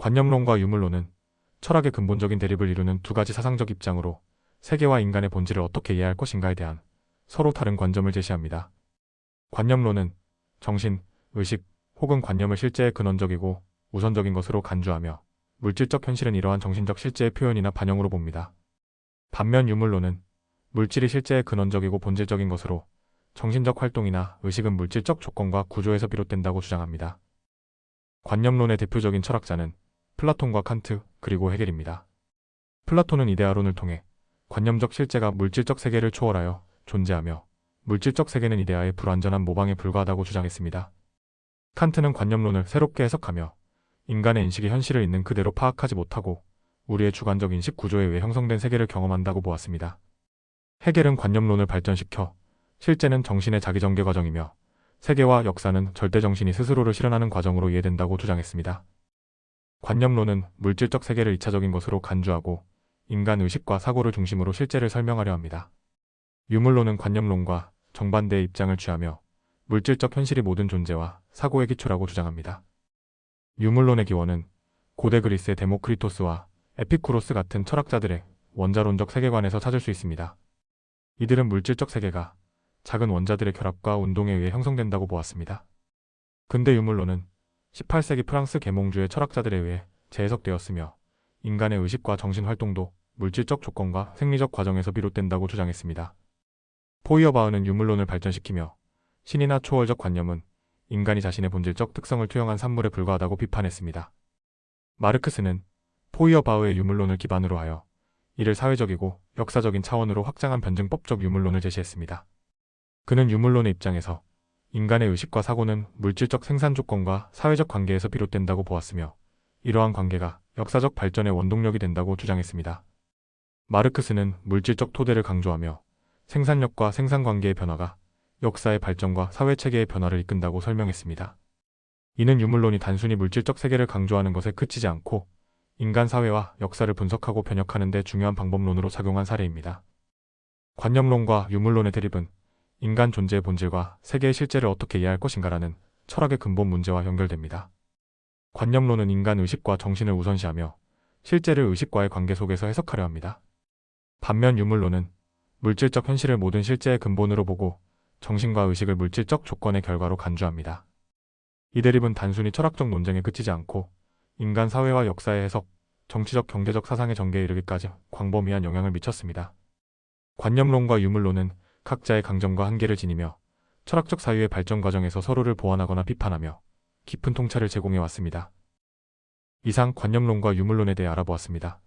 관념론과 유물론은 철학의 근본적인 대립을 이루는 두 가지 사상적 입장으로 세계와 인간의 본질을 어떻게 이해할 것인가에 대한 서로 다른 관점을 제시합니다. 관념론은 정신, 의식 혹은 관념을 실제의 근원적이고 우선적인 것으로 간주하며 물질적 현실은 이러한 정신적 실제의 표현이나 반영으로 봅니다. 반면 유물론은 물질이 실제의 근원적이고 본질적인 것으로 정신적 활동이나 의식은 물질적 조건과 구조에서 비롯된다고 주장합니다. 관념론의 대표적인 철학자는 플라톤과 칸트 그리고 헤겔입니다. 플라톤은 이데아론을 통해 관념적 실제가 물질적 세계를 초월하여 존재하며 물질적 세계는 이데아의 불완전한 모방에 불과하다고 주장했습니다. 칸트는 관념론을 새롭게 해석하며 인간의 인식이 현실을 있는 그대로 파악하지 못하고 우리의 주관적 인식 구조에 의해 형성된 세계를 경험한다고 보았습니다. 헤겔은 관념론을 발전시켜 실제는 정신의 자기전개 과정이며 세계와 역사는 절대 정신이 스스로를 실현하는 과정으로 이해된다고 주장했습니다. 관념론은 물질적 세계를 이차적인 것으로 간주하고 인간 의식과 사고를 중심으로 실제를 설명하려 합니다. 유물론은 관념론과 정반대의 입장을 취하며 물질적 현실이 모든 존재와 사고의 기초라고 주장합니다. 유물론의 기원은 고대 그리스의 데모크리토스와 에피쿠로스 같은 철학자들의 원자론적 세계관에서 찾을 수 있습니다. 이들은 물질적 세계가 작은 원자들의 결합과 운동에 의해 형성된다고 보았습니다. 근대 유물론은 18세기 프랑스 계몽주의 철학자들에 의해 재해석되었으며 인간의 의식과 정신 활동도 물질적 조건과 생리적 과정에서 비롯된다고 주장했습니다. 포이어바흐는 유물론을 발전시키며 신이나 초월적 관념은 인간이 자신의 본질적 특성을 투영한 산물에 불과하다고 비판했습니다. 마르크스는 포이어바흐의 유물론을 기반으로 하여 이를 사회적이고 역사적인 차원으로 확장한 변증법적 유물론을 제시했습니다. 그는 유물론의 입장에서 인간의 의식과 사고는 물질적 생산 조건과 사회적 관계에서 비롯된다고 보았으며 이러한 관계가 역사적 발전의 원동력이 된다고 주장했습니다. 마르크스는 물질적 토대를 강조하며 생산력과 생산 관계의 변화가 역사의 발전과 사회 체계의 변화를 이끈다고 설명했습니다. 이는 유물론이 단순히 물질적 세계를 강조하는 것에 그치지 않고 인간 사회와 역사를 분석하고 변혁하는 데 중요한 방법론으로 작용한 사례입니다. 관념론과 유물론의 대립은 인간 존재의 본질과 세계의 실제를 어떻게 이해할 것인가라는 철학의 근본 문제와 연결됩니다. 관념론은 인간 의식과 정신을 우선시하며 실제를 의식과의 관계 속에서 해석하려 합니다. 반면 유물론은 물질적 현실을 모든 실제의 근본으로 보고 정신과 의식을 물질적 조건의 결과로 간주합니다. 이 대립은 단순히 철학적 논쟁에 그치지 않고 인간 사회와 역사의 해석, 정치적 경제적 사상의 전개에 이르기까지 광범위한 영향을 미쳤습니다. 관념론과 유물론은 각자의 강점과 한계를 지니며 철학적 사유의 발전 과정에서 서로를 보완하거나 비판하며 깊은 통찰을 제공해 왔습니다. 이상 관념론과 유물론에 대해 알아보았습니다.